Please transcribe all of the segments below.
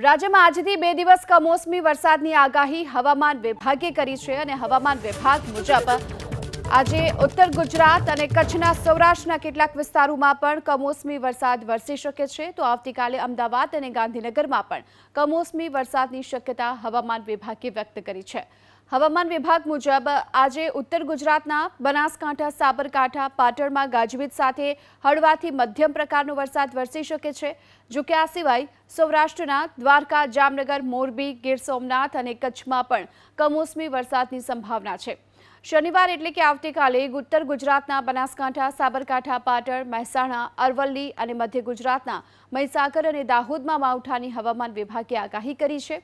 રાજ્યમાં આજથી બે દિવસ કમોસમી વરસાદની આગાહી હવામાન વિભાગે કરી છે અને હવામાન વિભાગ મુજબ આજે ઉત્તર ગુજરાત અને કચ્છના સૌરાષ્ટ્રના કેટલાક વિસ્તારોમાં પણ કમોસમી વરસાદ વરસી શકે છે. તો આવતીકાલે અમદાવાદ અને ગાંધીનગરમાં પણ કમોસમી વરસાદની શક્યતા હવામાન વિભાગે વ્યક્ત કરી છે. હવામાન વિભાગ મુજબ આજે ઉત્તર ગુજરાતના બનાસકાંઠા, સાબરકાંઠા, પાટણમાં ગાજવીજ સાથે હળવાથી મધ્યમ પ્રકારનો વરસાદ વરસી શકે છે. જો કે આ સિવાય સૌરાષ્ટ્રના દ્વારકા, જામનગર, મોરબી, ગીર સોમનાથ અને કચ્છમાં પણ કમોસમી વરસાદની સંભાવના છે. શનિવાર એટલે કે આવતીકાલે ઉત્તર ગુજરાતના બનાસકાંઠા, સાબરકાંઠા, પાટણ, મહેસાણા, અરવલ્લી અને મધ્ય ગુજરાતના મહીસાગર અને દાહોદમાં માવઠાની હવામાન વિભાગે આગાહી કરી છે.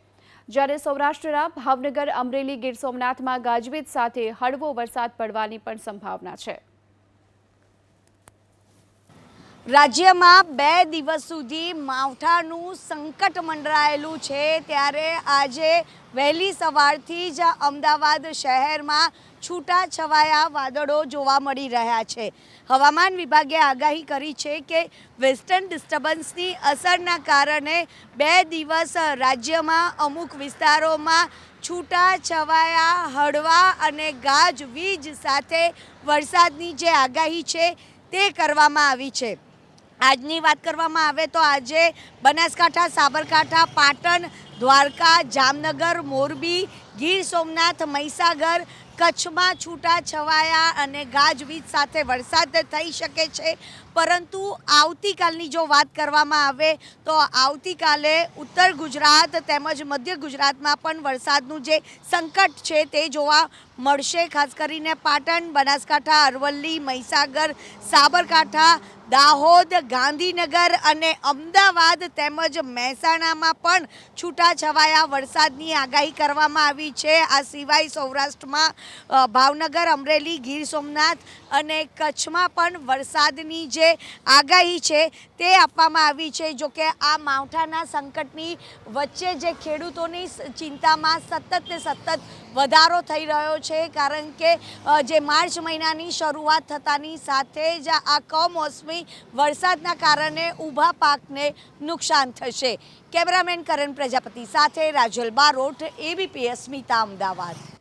જ્યારે સૌરાષ્ટ્રના ભાવનગર, અમરેલી, ગીર સોમનાથમાં ગાજવીજ સાથે હળવો વરસાદ પડવાની પણ સંભાવના છે. રાજ્યમાં બે દિવસ સુધી માવઠાનું સંકટ મંડરાયેલું છે ત્યારે આજે વહેલી સવારથી જ અમદાવાદ શહેરમાં છૂટાછવાયા વાદળો જોવા મળી રહ્યા છે. હવામાન વિભાગે આગાહી કરી છે કે વેસ્ટર્ન ડિસ્ટર્બન્સની અસરના કારણે બે દિવસ રાજ્યમાં અમુક વિસ્તારોમાં છૂટા છવાયા હળવા અને ગાજવીજ સાથે વરસાદની જે આગાહી છે તે કરવામાં આવી છે. આજની વાત કરવામાં આવે તો આજે બનાસકાંઠા, સાબરકાંઠા, પાટણ, દ્વારકા, જામનગર, મોરબી, ગીર સોમનાથ, મહીસાગર, કચ્છમાં છૂટા છવાયા અને ગાજવીજ સાથે વરસાદ થઈ શકે છે. પરંતુ આવતીકાલની જો વાત કરવામાં આવે તો આવતીકાલે ઉત્તર ગુજરાત તેમજ મધ્ય ગુજરાતમાં પણ વરસાદનું જે સંકટ છે તે જોવા મળશે. ખાસ કરીને પાટણ, બનાસકાંઠા, અરવલ્લી, મહીસાગર, સાબરકાંઠા દાહોદ, ગાંધીનગર અને અમદાવાદ તેમજ મહેસાણામાં પણ છૂટાછવાયા વરસાદની આગાહી કરવામાં આવી છે. આ સિવાય સૌરાષ્ટ્રમાં ભાવનગર, અમરેલી, ગીર સોમનાથ અને કચ્છમાં પણ વરસાદની જે આગાહી છે તે આપવામાં આવી છે. જો કે આ માવઠાના સંકટની વચ્ચે જે ખેડૂતોની ચિંતામાં સતત ને સતત વધારો થઈ રહ્યો છે. કારણ કે જે માર્ચ મહિનાની શરૂઆત થતાની સાથે જ આ કમોસમી વરસાદના કારણે ઊભા પાકને નુકસાન થશે. કેમેરામેન કરણ પ્રજાપતિ સાથે રાજલ બારોટ એબીપીએસ સ્મિતા અમદાવાદ.